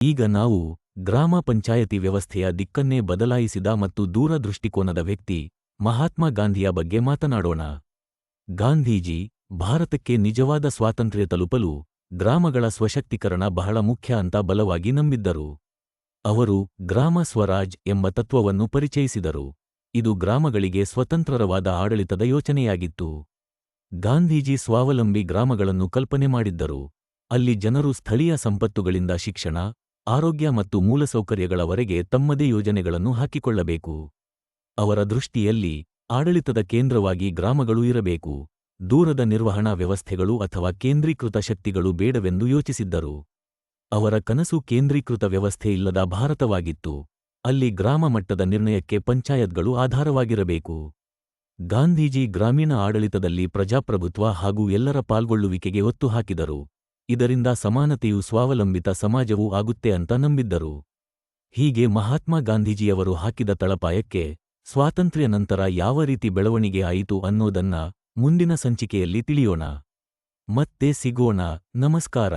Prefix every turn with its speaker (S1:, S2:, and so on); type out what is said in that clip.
S1: ಈಗ ನಾವು ಗ್ರಾಮ ಪಂಚಾಯತಿ ವ್ಯವಸ್ಥೆಯ ದಿಕ್ಕನ್ನೇ ಬದಲಾಯಿಸಿದ ಮತ್ತು ದೂರ ದೃಷ್ಟಿಕೋನದ ವ್ಯಕ್ತಿ ಮಹಾತ್ಮ ಗಾಂಧಿಯ ಬಗ್ಗೆ ಮಾತನಾಡೋಣ. ಗಾಂಧೀಜಿ ಭಾರತಕ್ಕೆ ನಿಜವಾದ ಸ್ವಾತಂತ್ರ್ಯ ತಲುಪಲು ಗ್ರಾಮಗಳ ಸ್ವಶಕ್ತೀಕರಣ ಬಹಳ ಮುಖ್ಯ ಅಂತ ಬಲವಾಗಿ ನಂಬಿದ್ದರು. ಅವರು ಗ್ರಾಮ ಸ್ವರಾಜ್ ಎಂಬ ತತ್ವವನ್ನು ಪರಿಚಯಿಸಿದರು. ಇದು ಗ್ರಾಮಗಳಿಗೆ ಸ್ವತಂತ್ರರವಾದ ಆಡಳಿತದ ಯೋಚನೆಯಾಗಿತ್ತು. ಗಾಂಧೀಜಿ ಸ್ವಾವಲಂಬಿ ಗ್ರಾಮಗಳನ್ನು ಕಲ್ಪನೆ ಮಾಡಿದ್ದರು. ಅಲ್ಲಿ ಜನರು ಸ್ಥಳೀಯ ಸಂಪತ್ತುಗಳಿಂದ ಶಿಕ್ಷಣ ಆರೋಗ್ಯ ಮತ್ತು ಮೂಲಸೌಕರ್ಯಗಳವರೆಗೆ ತಮ್ಮದೇ ಯೋಜನೆಗಳನ್ನು ಹಾಕಿಕೊಳ್ಳಬೇಕು. ಅವರ ದೃಷ್ಟಿಯಲ್ಲಿ ಆಡಳಿತದ ಕೇಂದ್ರವಾಗಿ ಗ್ರಾಮಗಳು ಇರಬೇಕು. ದೂರದ ನಿರ್ವಹಣಾ ವ್ಯವಸ್ಥೆಗಳು ಅಥವಾ ಕೇಂದ್ರೀಕೃತ ಶಕ್ತಿಗಳು ಬೇಡವೆಂದು ಯೋಚಿಸಿದ್ದರು. ಅವರ ಕನಸು ಕೇಂದ್ರೀಕೃತ ವ್ಯವಸ್ಥೆ ಇಲ್ಲದ ಭಾರತವಾಗಿತ್ತು. ಅಲ್ಲಿ ಗ್ರಾಮ ಮಟ್ಟದ ನಿರ್ಣಯಕ್ಕೆ ಪಂಚಾಯತ್ಗಳು ಆಧಾರವಾಗಿರಬೇಕು. ಗಾಂಧೀಜಿ ಗ್ರಾಮೀಣ ಆಡಳಿತದಲ್ಲಿ ಪ್ರಜಾಪ್ರಭುತ್ವ ಹಾಗೂ ಎಲ್ಲರ ಪಾಲ್ಗೊಳ್ಳುವಿಕೆಗೆ ಒತ್ತು ಹಾಕಿದರು. ಇದರಿಂದ ಸಮಾನತೆಯು ಸ್ವಾವಲಂಬಿತ ಸಮಾಜವೂ ಆಗುತ್ತೆ ಅಂತ ನಂಬಿದ್ದರು. ಹೀಗೆ ಮಹಾತ್ಮ ಗಾಂಧೀಜಿಯವರು ಹಾಕಿದ ತಳಪಾಯಕ್ಕೆ ಸ್ವಾತಂತ್ರ್ಯ ನಂತರ ಯಾವ ರೀತಿ ಬೆಳವಣಿಗೆ ಆಯಿತು ಅನ್ನೋದನ್ನ ಮುಂದಿನ ಸಂಚಿಕೆಯಲ್ಲಿ ತಿಳಿಯೋಣ. ಮತ್ತೆ ಸಿಗೋಣ. ನಮಸ್ಕಾರ.